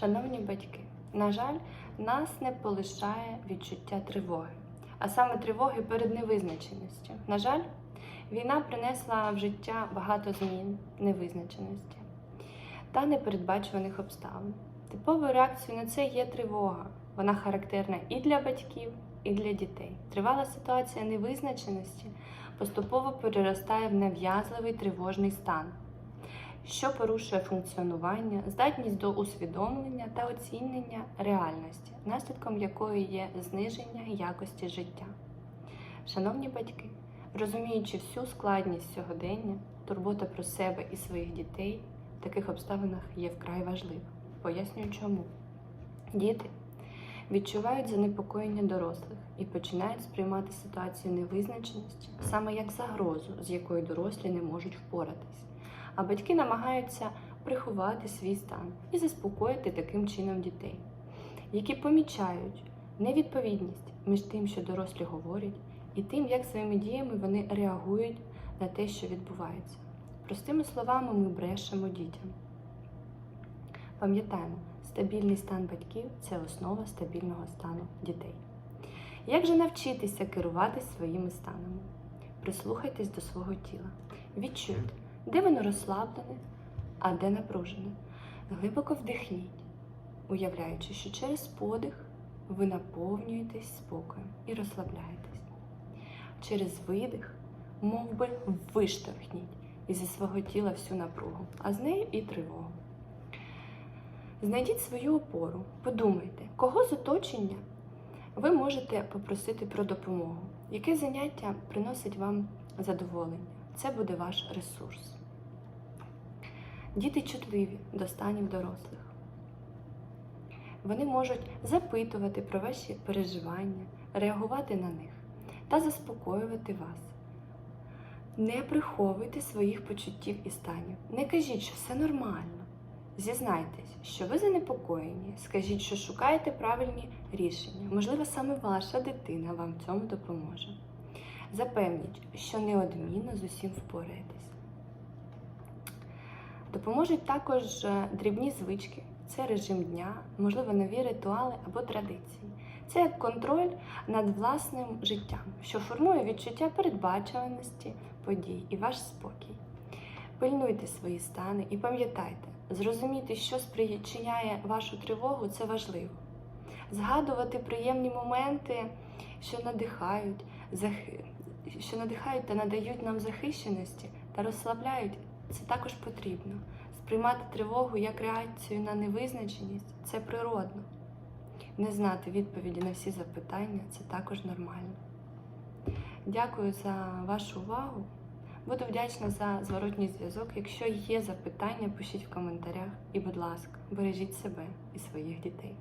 Шановні батьки, на жаль, нас не полишає відчуття тривоги, а саме тривоги перед невизначеністю. На жаль, війна принесла в життя багато змін, невизначеності та непередбачуваних обставин. Типовою реакцією на це є тривога. Вона характерна і для батьків, і для дітей. Тривала ситуація невизначеності поступово переростає в нав'язливий тривожний стан, що порушує функціонування, здатність до усвідомлення та оцінення реальності, наслідком якої є зниження якості життя. Шановні батьки, розуміючи всю складність сьогодення, турбота про себе і своїх дітей в таких обставинах є вкрай важлива. Пояснюю чому. Діти відчувають занепокоєння дорослих і починають сприймати ситуацію невизначеності саме як загрозу, з якою дорослі не можуть впоратись. А батьки намагаються приховати свій стан і заспокоїти таким чином дітей, які помічають невідповідність між тим, що дорослі говорять, і тим, як своїми діями вони реагують на те, що відбувається. Простими словами, ми брешемо дітям. Пам'ятаємо, стабільний стан батьків це основа стабільного стану дітей. Як же навчитися керувати своїми станами? Прислухайтесь до свого тіла. Відчуйте, де воно розслаблене, а де напружене. Глибоко вдихніть, уявляючи, що через подих ви наповнюєтесь спокоєм і розслабляєтесь. Через видих, мов би, виштовхніть із свого тіла всю напругу, а з нею і тривогу. Знайдіть свою опору, подумайте, кого з оточення ви можете попросити про допомогу, яке заняття приносить вам задоволення. Це буде ваш ресурс. Діти чутливі до станів дорослих. Вони можуть запитувати про ваші переживання, реагувати на них та заспокоювати вас. Не приховуйте своїх почуттів і станів. Не кажіть, що все нормально. Зізнайтесь, що ви занепокоєні, скажіть, що шукаєте правильні рішення. Можливо, саме ваша дитина вам в цьому допоможе. Запевніть, що неодмінно з усім впораєтесь. Допоможуть також е, дрібні звички, це режим дня, можливо, нові ритуали або традиції. Це як контроль над власним життям, що формує відчуття передбачуваності подій і ваш спокій. Пильнуйте свої стани і пам'ятайте, зрозуміти, що спричиняє вашу тривогу, це важливо. Згадувати приємні моменти, що надихають, захи- що надихають та надають нам захищеності та розслабляють, це також потрібно. Сприймати тривогу як реакцію на невизначеність це природно. Не знати відповіді на всі запитання це також нормально. Дякую за вашу увагу. Буду вдячна за зворотній зв'язок. Якщо є запитання, пишіть в коментарях. І, будь ласка, бережіть себе і своїх дітей.